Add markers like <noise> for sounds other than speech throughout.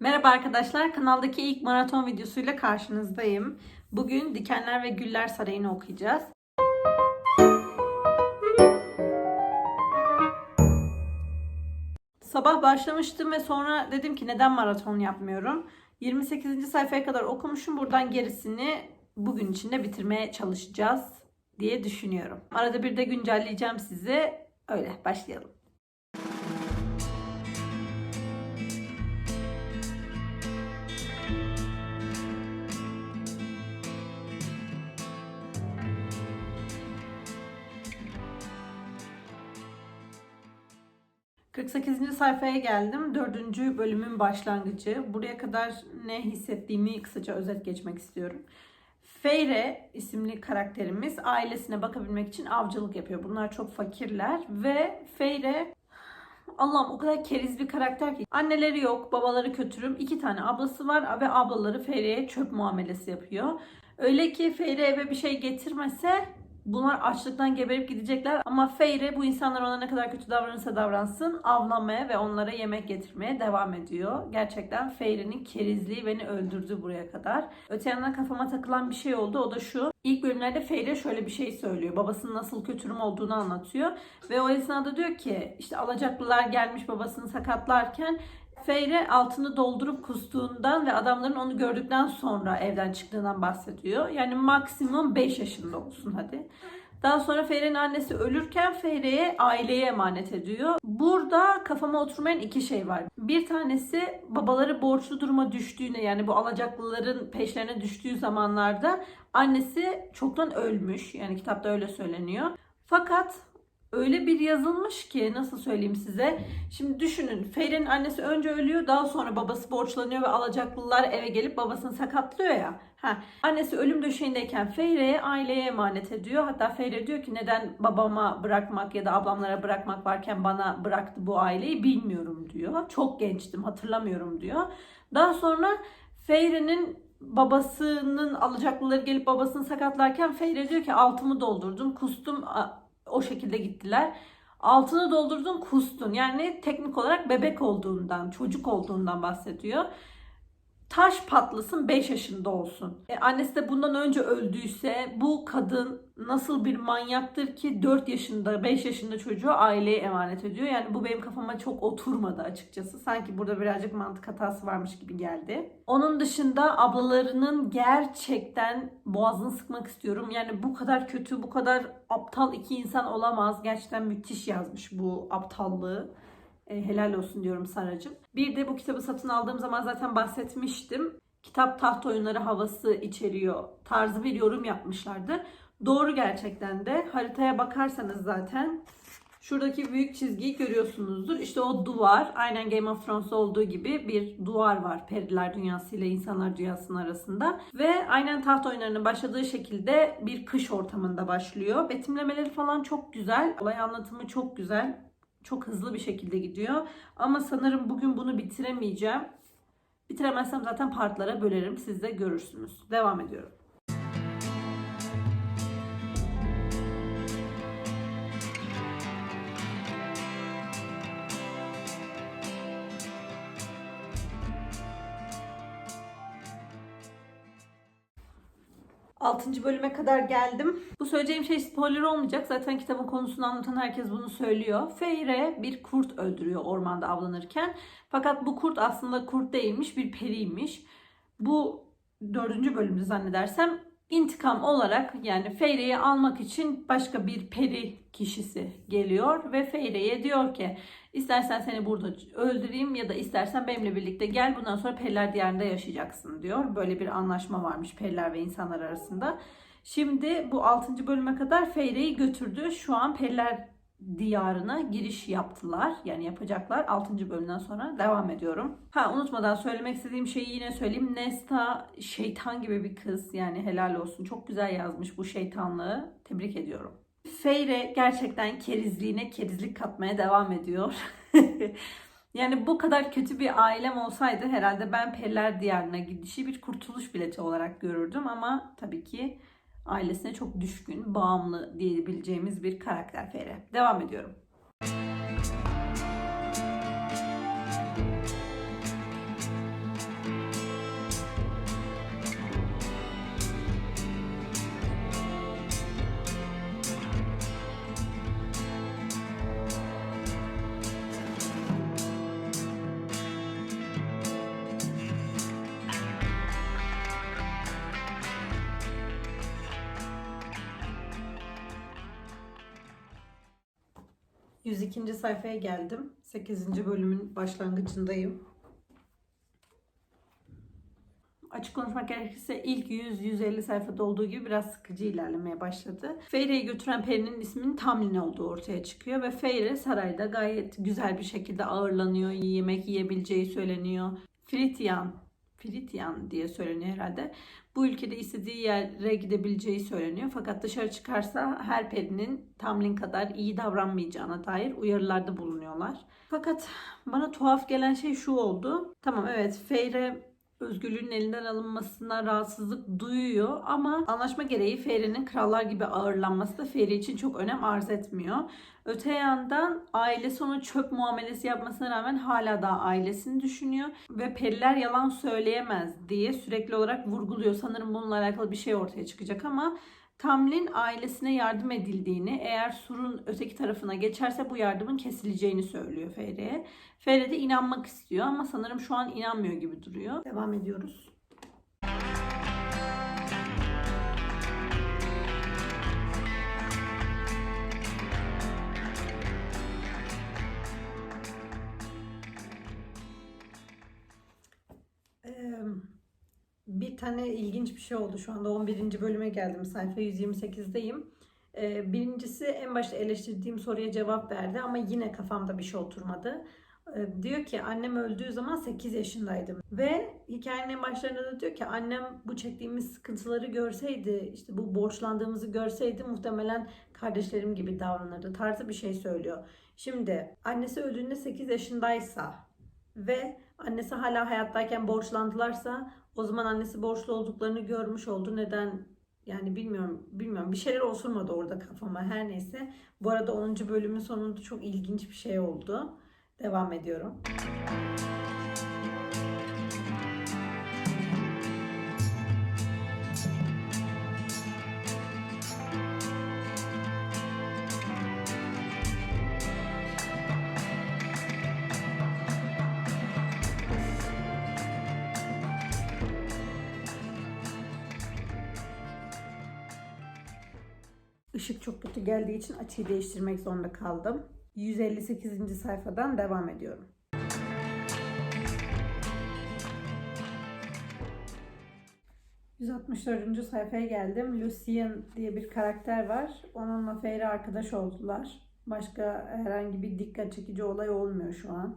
Merhaba arkadaşlar, kanaldaki ilk maraton videosuyla karşınızdayım. Bugün Dikenler ve Güller Sarayı'nı okuyacağız. Sabah başlamıştım ve sonra dedim ki neden maraton yapmıyorum? 28. sayfaya kadar okumuşum. Buradan gerisini bugün içinde bitirmeye çalışacağız diye düşünüyorum. Arada bir de güncelleyeceğim sizi. Öyle başlayalım. ...48. sayfaya geldim. 4. bölümün başlangıcı. Buraya kadar ne hissettiğimi kısaca özet geçmek istiyorum. Feyre isimli karakterimiz ailesine bakabilmek için avcılık yapıyor. Bunlar çok fakirler ve Feyre Allah'ım o kadar keriz bir karakter ki. Anneleri yok, babaları kötürüm. iki tane ablası var ve ablaları Feyre'ye çöp muamelesi yapıyor. Öyle ki Feyre eve bir şey getirmese bunlar açlıktan geberip gidecekler. Ama Feyre bu insanlar ona ne kadar kötü davranırsa davransın avlamaya ve onlara yemek getirmeye devam ediyor. Gerçekten Feyre'nin kerizliği beni öldürdü buraya kadar. Öte yandan kafama takılan bir şey oldu. O da şu. İlk bölümlerde Feyre şöyle bir şey söylüyor. Babasının nasıl kötürüm olduğunu anlatıyor. Ve o esnada diyor ki işte alacaklılar gelmiş babasını sakatlarken Feyre altını doldurup kustuğundan ve adamların onu gördükten sonra evden çıktığından bahsediyor. Yani maksimum 5 yaşında olsun hadi. Daha sonra Feyre'nin annesi ölürken Feyre'ye aileye emanet ediyor. Burada kafama oturmayan iki şey var. Bir tanesi babaları borçlu duruma düştüğüne yani bu alacaklıların peşlerine düştüğü zamanlarda annesi çoktan ölmüş. Yani kitapta öyle söyleniyor. Fakat öyle bir yazılmış ki nasıl söyleyeyim size. Şimdi düşünün Feyre'nin annesi önce ölüyor daha sonra babası borçlanıyor ve alacaklılar eve gelip babasını sakatlıyor ya. Ha, annesi ölüm döşeğindeyken Feyre'ye aileye emanet ediyor. Hatta Feyre diyor ki neden babama bırakmak ya da ablamlara bırakmak varken bana bıraktı bu aileyi bilmiyorum diyor. Çok gençtim hatırlamıyorum diyor. Daha sonra Feyre'nin babasının alacaklıları gelip babasını sakatlarken Feyre diyor ki altımı doldurdum kustum o şekilde gittiler. Altını doldurdun kustun. Yani teknik olarak bebek olduğundan, çocuk olduğundan bahsediyor. Taş patlasın 5 yaşında olsun. E, annesi de bundan önce öldüyse bu kadın nasıl bir manyaktır ki 4 yaşında 5 yaşında çocuğu aileye emanet ediyor. Yani bu benim kafama çok oturmadı açıkçası. Sanki burada birazcık mantık hatası varmış gibi geldi. Onun dışında ablalarının gerçekten boğazını sıkmak istiyorum. Yani bu kadar kötü, bu kadar aptal iki insan olamaz. Gerçekten müthiş yazmış bu aptallığı. E, helal olsun diyorum Saracığım. Bir de bu kitabı satın aldığım zaman zaten bahsetmiştim. Kitap taht oyunları havası içeriyor tarzı bir yorum yapmışlardı. Doğru gerçekten de. Haritaya bakarsanız zaten şuradaki büyük çizgiyi görüyorsunuzdur. İşte o duvar aynen Game of Thrones olduğu gibi bir duvar var periler dünyası ile insanlar dünyasının arasında. Ve aynen taht oyunlarının başladığı şekilde bir kış ortamında başlıyor. Betimlemeleri falan çok güzel. Olay anlatımı çok güzel çok hızlı bir şekilde gidiyor. Ama sanırım bugün bunu bitiremeyeceğim. Bitiremezsem zaten partlara bölerim. Siz de görürsünüz. Devam ediyorum. Altıncı bölüme kadar geldim. Bu söyleyeceğim şey spoiler olmayacak. Zaten kitabın konusunu anlatan herkes bunu söylüyor. Feyre bir kurt öldürüyor ormanda avlanırken. Fakat bu kurt aslında kurt değilmiş, bir periymiş. Bu dördüncü bölümde zannedersem intikam olarak yani Feyre'yi almak için başka bir peri kişisi geliyor ve Feyre'ye diyor ki istersen seni burada öldüreyim ya da istersen benimle birlikte gel bundan sonra periler diyarında yaşayacaksın diyor. Böyle bir anlaşma varmış periler ve insanlar arasında. Şimdi bu 6. bölüme kadar Feyre'yi götürdü. Şu an periler diyarına giriş yaptılar. Yani yapacaklar. 6. bölümden sonra devam ediyorum. Ha unutmadan söylemek istediğim şeyi yine söyleyeyim. Nesta şeytan gibi bir kız. Yani helal olsun. Çok güzel yazmış bu şeytanlığı. Tebrik ediyorum. Feyre gerçekten kerizliğine kerizlik katmaya devam ediyor. <laughs> yani bu kadar kötü bir ailem olsaydı herhalde ben Periler Diyarı'na gidişi bir kurtuluş bileti olarak görürdüm ama tabii ki ailesine çok düşkün, bağımlı diyebileceğimiz bir karakter Feyre. Devam ediyorum. 102. sayfaya geldim. 8. bölümün başlangıcındayım. Açık konuşmak gerekirse ilk 100-150 sayfada olduğu gibi biraz sıkıcı ilerlemeye başladı. Feyre'yi götüren Peri'nin isminin Tamlin olduğu ortaya çıkıyor ve Feyre sarayda gayet güzel bir şekilde ağırlanıyor. Yemek yiyebileceği söyleniyor. Frityan, Frityan diye söyleniyor herhalde. Bu ülkede istediği yere gidebileceği söyleniyor. Fakat dışarı çıkarsa her perinin Tamlin kadar iyi davranmayacağına dair uyarılarda bulunuyorlar. Fakat bana tuhaf gelen şey şu oldu. Tamam evet Feyre özgürlüğün elinden alınmasına rahatsızlık duyuyor ama anlaşma gereği Feyre'nin krallar gibi ağırlanması da Feyre için çok önem arz etmiyor. Öte yandan ailesi ona çöp muamelesi yapmasına rağmen hala daha ailesini düşünüyor ve periler yalan söyleyemez diye sürekli olarak vurguluyor. Sanırım bununla alakalı bir şey ortaya çıkacak ama Tamlin ailesine yardım edildiğini, eğer surun öteki tarafına geçerse bu yardımın kesileceğini söylüyor Feyre'ye. Feyre de inanmak istiyor ama sanırım şu an inanmıyor gibi duruyor. Devam ediyoruz. Tane ilginç bir şey oldu. Şu anda 11. bölüme geldim. Sayfa 128'deyim. Ee, Birincisi en başta eleştirdiğim soruya cevap verdi ama yine kafamda bir şey oturmadı. Ee, Diyor ki annem öldüğü zaman 8 yaşındaydım. Ve hikayenin en başlarında da diyor ki annem bu çektiğimiz sıkıntıları görseydi, işte bu borçlandığımızı görseydi muhtemelen kardeşlerim gibi davranırdı tarzı bir şey söylüyor. Şimdi annesi öldüğünde 8 yaşındaysa ve annesi hala hayattayken borçlandılarsa o zaman annesi borçlu olduklarını görmüş oldu. Neden yani bilmiyorum bilmiyorum bir şeyler osurmadı orada kafama her neyse. Bu arada 10. bölümün sonunda çok ilginç bir şey oldu. Devam ediyorum. Işık çok kötü geldiği için açıyı değiştirmek zorunda kaldım. 158. sayfadan devam ediyorum. ...164. sayfaya geldim. Lucien diye bir karakter var. Onunla Feyre arkadaş oldular. Başka herhangi bir dikkat çekici olay olmuyor şu an.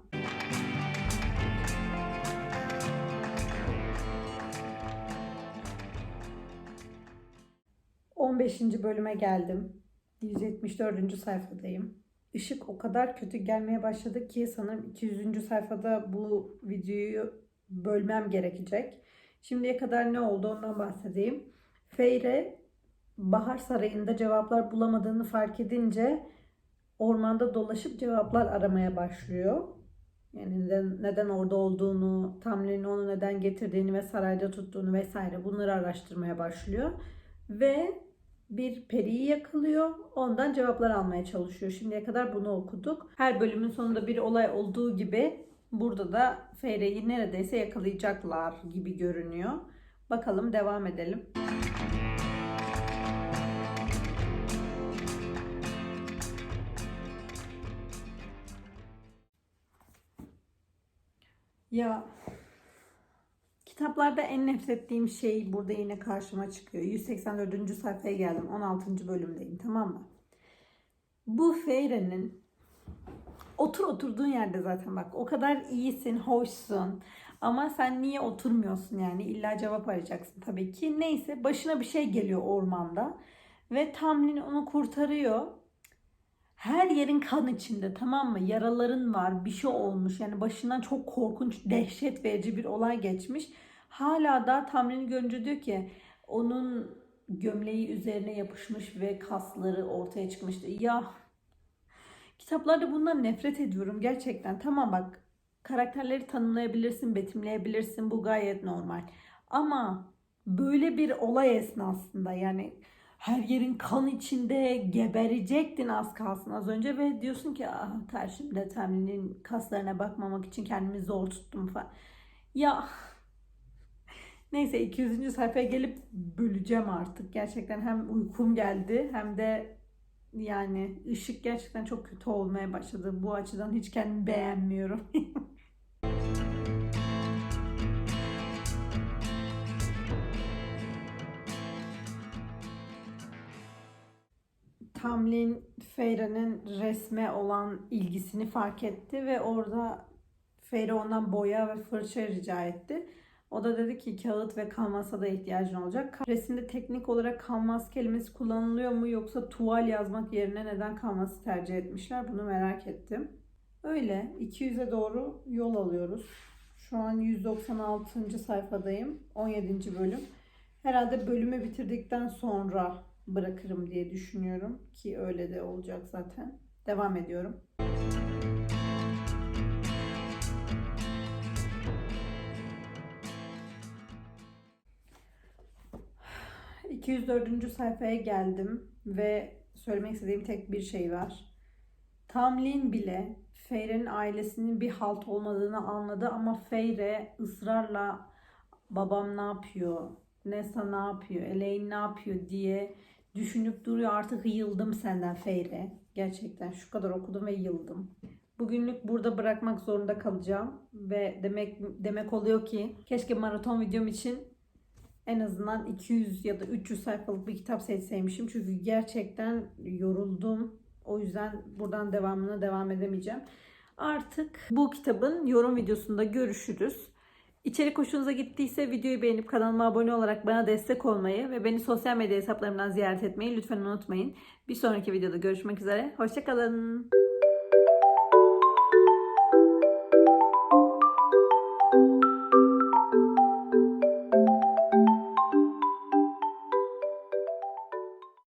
...15. bölüme geldim. 174. sayfadayım. Işık o kadar kötü gelmeye başladı ki sanırım 200. sayfada bu videoyu bölmem gerekecek. Şimdiye kadar ne oldu ondan bahsedeyim. Feyre Bahar Sarayı'nda cevaplar bulamadığını fark edince ormanda dolaşıp cevaplar aramaya başlıyor. Yani neden, neden orada olduğunu, Tamlin'in onu neden getirdiğini ve sarayda tuttuğunu vesaire bunları araştırmaya başlıyor. Ve bir periyi yakalıyor. Ondan cevaplar almaya çalışıyor. Şimdiye kadar bunu okuduk. Her bölümün sonunda bir olay olduğu gibi burada da Feyre'yi neredeyse yakalayacaklar gibi görünüyor. Bakalım devam edelim. Ya Kitaplarda en nefret ettiğim şey burada yine karşıma çıkıyor. 184. sayfaya geldim. 16. bölümdeyim tamam mı? Bu Feyre'nin otur oturduğun yerde zaten bak o kadar iyisin, hoşsun. Ama sen niye oturmuyorsun yani? İlla cevap arayacaksın tabii ki. Neyse başına bir şey geliyor ormanda. Ve Tamlin onu kurtarıyor. Her yerin kan içinde tamam mı? Yaraların var, bir şey olmuş. Yani başından çok korkunç, dehşet verici bir olay geçmiş. Hala da Tamlin'i görünce diyor ki onun gömleği üzerine yapışmış ve kasları ortaya çıkmıştı. Ya kitaplarda bundan nefret ediyorum gerçekten. Tamam bak karakterleri tanımlayabilirsin, betimleyebilirsin. Bu gayet normal. Ama böyle bir olay esnasında yani her yerin kan içinde geberecektin az kalsın az önce ve diyorsun ki ah karşımda Tamlin'in kaslarına bakmamak için kendimi zor tuttum falan. Ya neyse 200. sayfaya gelip böleceğim artık. Gerçekten hem uykum geldi hem de yani ışık gerçekten çok kötü olmaya başladı. Bu açıdan hiç kendimi beğenmiyorum. <laughs> Tamlin Feyre'nin resme olan ilgisini fark etti ve orada Feyre ondan boya ve fırça rica etti. O da dedi ki kağıt ve kanvasa da ihtiyacın olacak. Resimde teknik olarak kanvas kelimesi kullanılıyor mu yoksa tuval yazmak yerine neden kanvası tercih etmişler bunu merak ettim. Öyle 200'e doğru yol alıyoruz. Şu an 196. sayfadayım. 17. bölüm. Herhalde bölümü bitirdikten sonra bırakırım diye düşünüyorum ki öyle de olacak zaten. Devam ediyorum. 204. sayfaya geldim ve söylemek istediğim tek bir şey var. Tamlin bile Feyre'nin ailesinin bir halt olmadığını anladı ama Feyre ısrarla babam ne yapıyor, Nessa ne yapıyor, Elaine ne yapıyor diye düşünüp duruyor. Artık yıldım senden Feyre. Gerçekten şu kadar okudum ve yıldım. Bugünlük burada bırakmak zorunda kalacağım ve demek demek oluyor ki keşke maraton videom için en azından 200 ya da 300 sayfalık bir kitap seçseymişim. Çünkü gerçekten yoruldum. O yüzden buradan devamına devam edemeyeceğim. Artık bu kitabın yorum videosunda görüşürüz. İçerik hoşunuza gittiyse videoyu beğenip kanalıma abone olarak bana destek olmayı ve beni sosyal medya hesaplarımdan ziyaret etmeyi lütfen unutmayın. Bir sonraki videoda görüşmek üzere. Hoşçakalın.